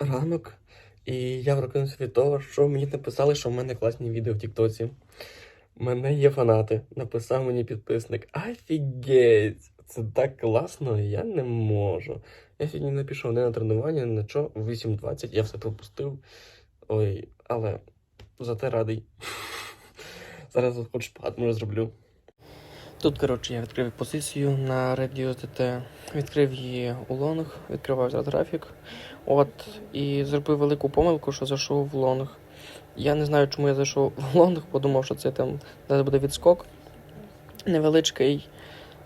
ранок, і я прокинувся від того, що мені написали, що в мене класні відео в Тіктоці. Мене є фанати. Написав мені підписник. Офігеть! Це так класно, я не можу. Я сьогодні не пішов не на тренування, не що, в 8.20 я все пропустив. Ой, але зате радий. Зараз хоч шпагат може зроблю. Тут, коротше, я відкрив позицію на TT, відкрив її у лонг, відкривав зараз графік. От, і зробив велику помилку, що зайшов в лонг. Я не знаю, чому я зайшов в лонг, подумав, що це там зараз буде відскок невеличкий.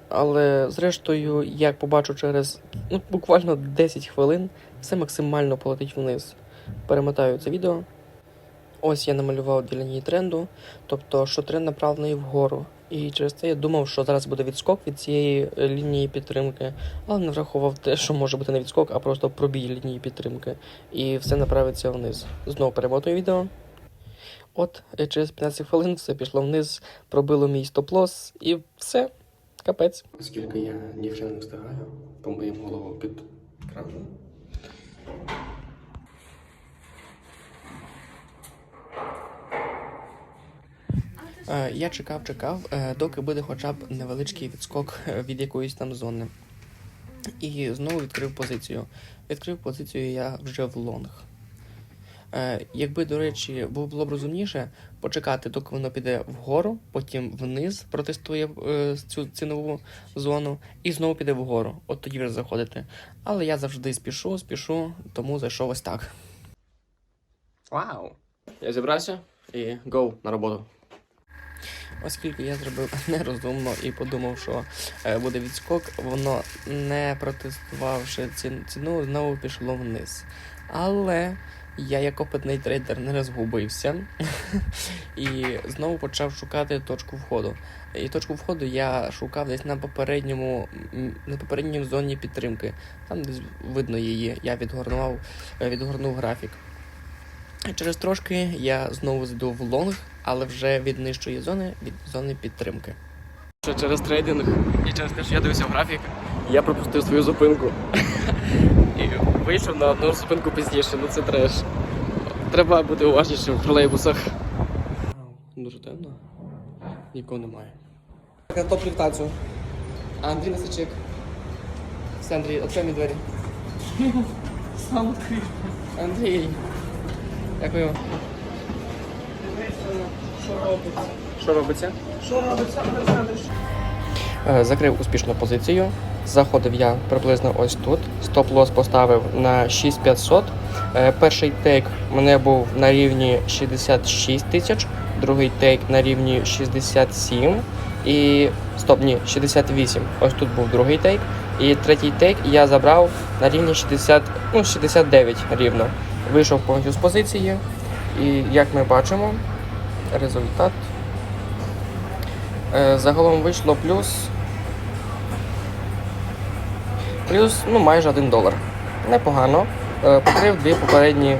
Але зрештою, як побачу через ну, буквально 10 хвилин, все максимально полетить вниз. Перемотаю це відео. Ось я намалював для лінії тренду, тобто, що тренд направлений вгору. І через це я думав, що зараз буде відскок від цієї е, лінії підтримки, але не врахував те, що може бути не відскок, а просто пробій лінії підтримки. І все направиться вниз. Знову перемотую відео. От, через 15 хвилин все пішло вниз, пробило мій стоп-лосс і все. Капець. Оскільки я ніхто не встигаю, помиємо голову під краном. Е, Я чекав, чекав, е, доки буде хоча б невеличкий відскок е, від якоїсь там зони. І знову відкрив позицію. Відкрив позицію я вже в лонг. Якби, до речі, було б розумніше почекати, доки воно піде вгору, потім вниз протестує цю цінову зону і знову піде вгору. От тоді вже заходити. Але я завжди спішу, спішу, тому зайшов ось так. Вау! Я зібрався і гоу на роботу. Оскільки я зробив нерозумно і подумав, що е, буде відскок, воно не протестувавши ці- ціну, знову пішло вниз. Але я, як опитний трейдер, не розгубився і знову почав шукати точку входу. І точку входу я шукав десь на попередньому на попередній зоні підтримки. Там десь видно її. Я відгорнув, е, відгорнув графік. Через трошки я знову зайду в лонг, але вже від нижчої зони, від зони підтримки. Що через трейдинг і через те, що я дивився в графік, я пропустив свою зупинку. І вийшов на одну зупинку пізніше, ну це треш. Треба бути уважнішим в тролейбусах. Дуже темно. Нікого немає. На топ ліфтацію. А Андрій Лисичек. Все, Андрій, відкрий двері. Сам відкрив. Андрій. Дякую. Що робиться? Що робиться? Що робиться, Е, Закрив успішну позицію. Заходив я приблизно ось тут. Стоп-лос поставив на 6500. Е, Перший тейк мене був на рівні 66 тисяч, другий тейк на рівні 67 і стоп, ні, 68. Ось тут був другий тейк. І третій тейк я забрав на рівні 60, ну, 69 рівно. Вийшов повністю з позиції. І як ми бачимо, результат. Е, Загалом вийшло плюс. Плюс ну, майже 1 долар. Непогано. Е, Покрив дві попередні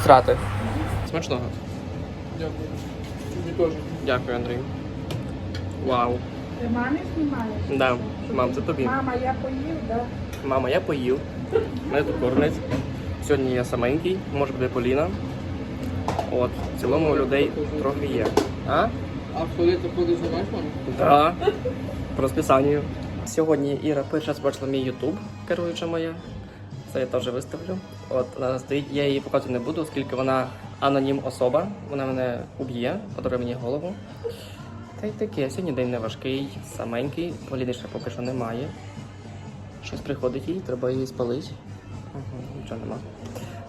втрати. Смачного. Дякую. Тобі теж. Дякую, Андрій. Вау. Ти мамі знімаєш? Да. Мам, це тобі. Мама, я поїв, да? Мама, я поїв. Мене тут кормлять. Сьогодні я саменький, може буде Поліна. От, в цілому у людей трохи є. А? А в туалет ти ходиш за айфон? Да. По розписанню. Сьогодні Іра перший раз бачила мій Ютуб, керуюча моя. Це я теж виставлю. От вона стоїть, я її показувати не буду, оскільки вона анонім особа. Вона мене уб'є, подарує мені голову. Та й таке, сьогодні день не важкий, саменький, Поліни ще поки що немає. Щось приходить їй, треба її спалити. Нічого нема.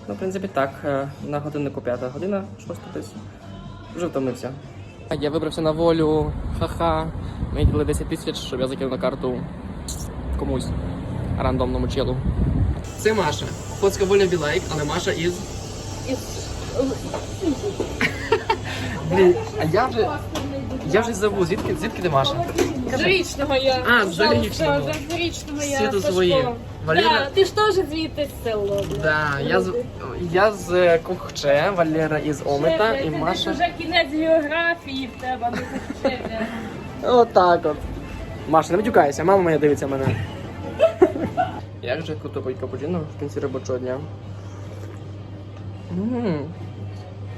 Ну, в принципі, так. е, На годиннику п'ята година, шоста десь. Вже втомився. Я вибрався на волю, ха-ха. Мені дали 10 тисяч, щоб я закинув на карту комусь рандомному челу. Це Маша. Фотська воля білайк, але Маша із. Блін, а я вже. Я вже забув, звідки, звідки ти Маша? Зарічного я. А, з Зарічного. Все, з Зарічного я. Сашко. свої. Валера. Да, ти ж теж звідти з село. Да, я з я з е, Кухче, Валера із Омита Це, і це Маша. вже кінець географії в тебе, не захочете. Отак от. Маша, не матюкайся, мама моя дивиться мене. Як же круто пить капучино в кінці робочого дня.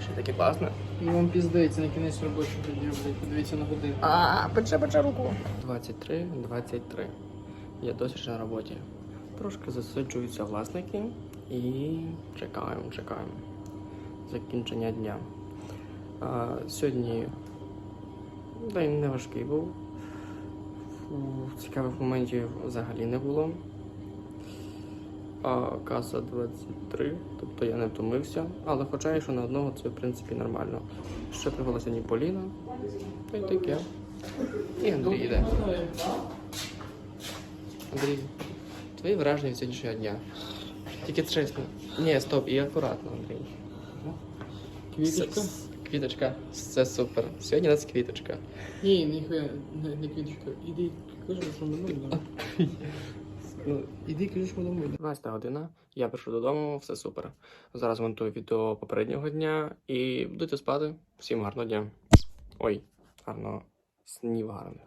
Ще таке класне. Ну вам піздається на кінець робочого дня, блядь, подивіться на годину. А, пече, пече руку. 23, 23. Я досі ще на роботі. Трошки засиджуються власники і чекаємо, чекаємо. Закінчення дня. А, сьогодні день не важкий був. Цікавих моментів взагалі не було. А каса 23, тобто я не втомився. Але хоча я йшов на одного, це в принципі нормально. Ще привела сьогодні Поліна. Та й таке. І Андрій йде. Андрій, твої враження від сьогоднішнього дня. Тільки чесно. Ні, стоп, і акуратно, Андрій. Квіточка? С- Квіточка, це супер. Сьогодні у нас квіточка. Ні, ніхуя, не, не квіточка. Іди, кажи, що ми домой. Ну, Іди, кажи, що домой. 12 година, я прийшов додому, все супер. Зараз монтую відео попереднього дня і будете спати. Всім гарного дня. Ой, гарного снів гарних.